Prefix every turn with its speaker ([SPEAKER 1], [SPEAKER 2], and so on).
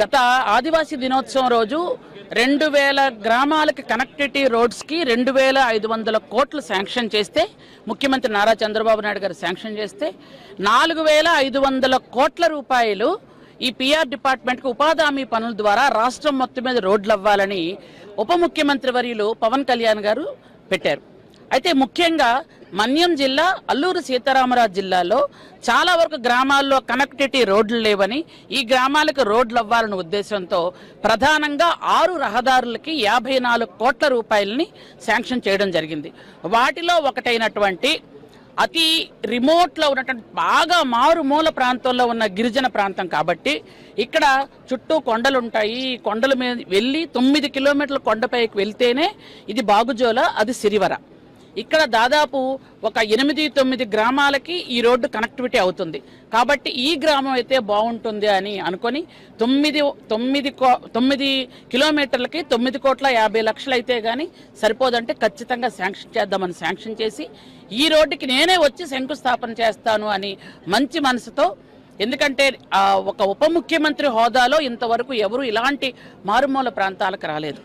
[SPEAKER 1] గత ఆదివాసీ దినోత్సవం రోజు రెండు వేల గ్రామాలకి కనెక్టివిటీ రోడ్స్కి రెండు వేల ఐదు వందల కోట్లు శాంక్షన్ చేస్తే ముఖ్యమంత్రి నారా చంద్రబాబు నాయుడు గారు శాంక్షన్ చేస్తే నాలుగు వేల ఐదు వందల కోట్ల రూపాయలు ఈ పిఆర్ డిపార్ట్మెంట్కి ఉపాధి హామీ పనుల ద్వారా రాష్ట్రం మొత్తం మీద రోడ్లు అవ్వాలని ఉప ముఖ్యమంత్రి వర్యులు పవన్ కళ్యాణ్ గారు పెట్టారు. అయితే ముఖ్యంగా మన్యం జిల్లా అల్లూరు సీతారామరాజు జిల్లాలో చాలా వరకు గ్రామాల్లో కనెక్టివిటీ రోడ్లు లేవని ఈ గ్రామాలకు రోడ్లు అవ్వాలనే ఉద్దేశంతో ప్రధానంగా ఆరు రహదారులకి యాభై నాలుగు కోట్ల రూపాయలని శాంక్షన్ చేయడం జరిగింది. వాటిలో ఒకటైనటువంటి అతి రిమోట్లో ఉన్నటువంటి బాగా మారుమూల ప్రాంతంలో ఉన్న గిరిజన ప్రాంతం కాబట్టి ఇక్కడ చుట్టూ కొండలు ఉంటాయి. ఈ కొండల మీద వెళ్ళి తొమ్మిది కిలోమీటర్ల కొండపైకి వెళ్తేనే ఇది బాగుజోల అది సిరివర. ఇక్కడ దాదాపు ఒక ఎనిమిది తొమ్మిది గ్రామాలకి ఈ రోడ్డు కనెక్టివిటీ అవుతుంది. కాబట్టి ఈ గ్రామం అయితే బాగుంటుంది అని అనుకొని తొమ్మిది తొమ్మిది కో- తొమ్మిది కిలోమీటర్లకి తొమ్మిది కోట్ల యాభై లక్షలు అయితే కానీ సరిపోదంటే ఖచ్చితంగా శాంక్షన్ చేద్దామని శాంక్షన్ చేసి ఈ రోడ్డుకి నేనే వచ్చి శంకుస్థాపన చేస్తాను అని మంచి మనసుతో ఎందుకంటే ఒక ఉప ముఖ్యమంత్రి హోదాలో ఇంతవరకు ఎవరు ఇలాంటి మారుమూల ప్రాంతాలకు రాలేదు.